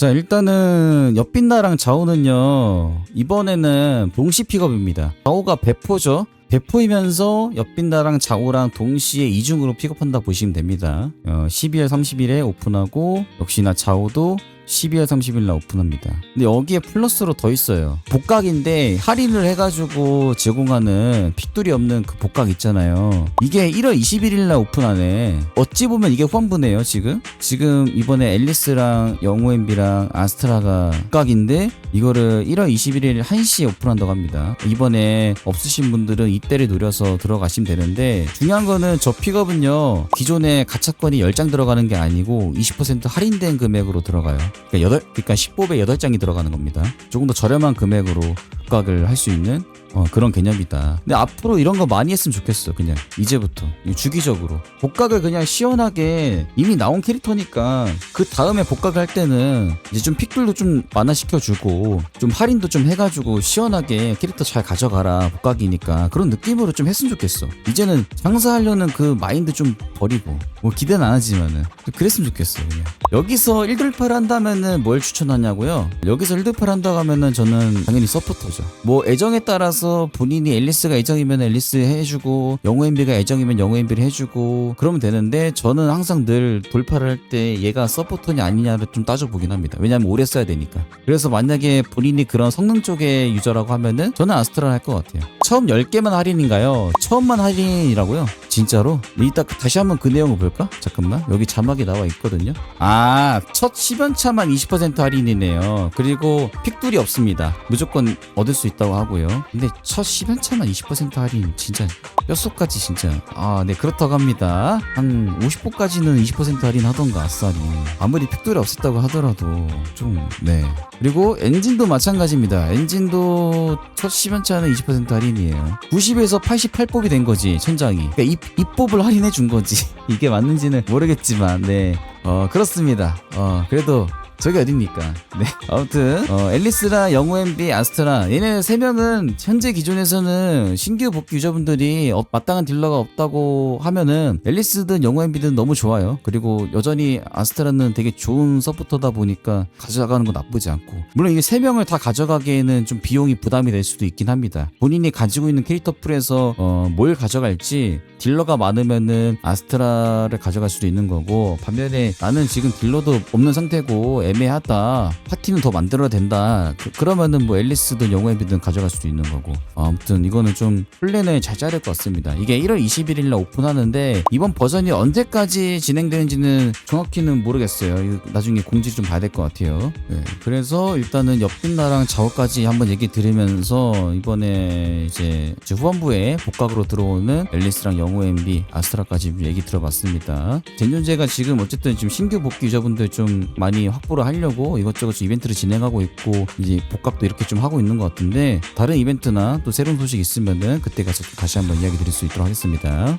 자 일단은 옆빛나랑 자오는요 이번에는 동시 픽업입니다. 자오가 배포죠. 배포이면서 옆빛나랑 자오랑 동시에 이중으로 픽업한다 보시면 됩니다. 어, 12월 30일에 오픈하고 역시나 자오도 12월 30일 날 오픈합니다. 근데 여기에 플러스로 더 있어요. 복각인데 할인을 해가지고 제공하는 핏돌이 없는 그 복각 있잖아요. 이게 1월 21일 날 오픈하네. 어찌 보면 이게 후반부네요, 지금. 지금 이번에 앨리스랑 영호엠비랑 아스트라가 복각인데 이거를 1월 21일 1시에 오픈한다고 합니다. 이번에 없으신 분들은 이때를 노려서 들어가시면 되는데 중요한 거는 저 픽업은요. 기존에 가차권이 10장 들어가는 게 아니고 20% 할인된 금액으로 들어가요. 그러니까, 8, 그러니까 10법에 8장이 들어가는 겁니다. 조금 더 저렴한 금액으로 복각을 할 수 있는 어, 그런 개념이다. 근데 앞으로 이런 거 많이 했으면 좋겠어. 그냥 이제부터 주기적으로 복각을 그냥 시원하게 이미 나온 캐릭터니까 그 다음에 복각을 할 때는 이제 좀 픽들도 좀 완화시켜주고 좀 할인도 좀 해가지고 시원하게 캐릭터 잘 가져가라 복각이니까 그런 느낌으로 좀 했으면 좋겠어. 이제는 장사하려는 그 마인드 좀 버리고 뭐 기대는 안 하지만은 그랬으면 좋겠어. 그냥 여기서 1돌파를 한다면은 뭘 추천하냐고요? 여기서 1돌파를 한다고 하면은 저는 당연히 서포터죠. 뭐 애정에 따라서 본인이 앨리스가 애정이면 앨리스 해주고 영호엠비가 애정이면 영호엠비를 해주고 그러면 되는데 저는 항상 늘 돌파를 할 때 얘가 서포터냐 아니냐를 좀 따져보긴 합니다. 왜냐면 오래 써야 되니까. 그래서 만약에 본인이 그런 성능 쪽의 유저라고 하면은 저는 아스트랄 할것 같아요. 처음 10개만 할인인가요? 처음만 할인이라고요? 진짜로? 이따 다시 한번 그 내용을 볼까? 잠깐만. 여기 자막이 나와 있거든요. 아 첫 10연차만 20% 할인이네요. 그리고 픽돌이 없습니다. 무조건 얻을 수 있다고 하고요. 근데 첫 10연차만 20% 할인 진짜 뼛속까지 진짜. 아 네 그렇다고 합니다. 한 50호까지는 20% 할인 하던가 아싸리. 아무리 픽돌이 없었다고 하더라도 좀 네 그리고 엔진도 마찬가지입니다. 엔진도 첫 10연차는 20% 할인이에요. 90에서 88뽑이 된 거지 천장이. 그러니까 입, 입법을 할인해 준 거지. 이게 맞는지는 모르겠지만 네. 어 그렇습니다. 어 그래도 저기 어딥니까? 네. 아무튼 어, 앨리스라 영호엠비 아스트라 얘네 세 명은 현재 기존에서는 신규 복귀 유저분들이 어, 마땅한 딜러가 없다고 하면은 앨리스든 영호엠비든 너무 좋아요. 그리고 여전히 아스트라는 되게 좋은 서포터다 보니까 가져가는 건 나쁘지 않고 물론 이게 세 명을 다 가져가기에는 좀 비용이 부담이 될 수도 있긴 합니다. 본인이 가지고 있는 캐릭터 풀에서 어, 뭘 가져갈지 딜러가 많으면은 아스트라를 가져갈 수도 있는 거고 반면에 나는 지금 딜러도 없는 상태고 애매하다. 파티는 더 만들어야 된다. 그, 러면은뭐 앨리스든 영호앱이든 가져갈 수도 있는 거고. 어, 아무튼 이거는 좀 플랜을 잘 짜야 될 것 같습니다. 이게 1월 21일 날 오픈하는데 이번 버전이 언제까지 진행되는지는 정확히는 모르겠어요. 나중에 공지 좀 봐야 될 것 같아요. 네, 그래서 일단은 옆빛나랑 자오까지 한번 얘기 드리면서 이번에 이제 이제 후반부에 복각으로 들어오는 앨리스랑 영호 MB 아스트라까지 얘기 들어봤습니다. 젠존제가 지금 어쨌든 지금 신규 복귀 유저분들 좀 많이 확보를 하려고 이것저것 좀 이벤트를 진행하고 있고 이제 복각도 이렇게 좀 하고 있는 것 같은데 다른 이벤트나 또 새로운 소식 있으면은 그때 가서 다시 한번 이야기 드릴 수 있도록 하겠습니다.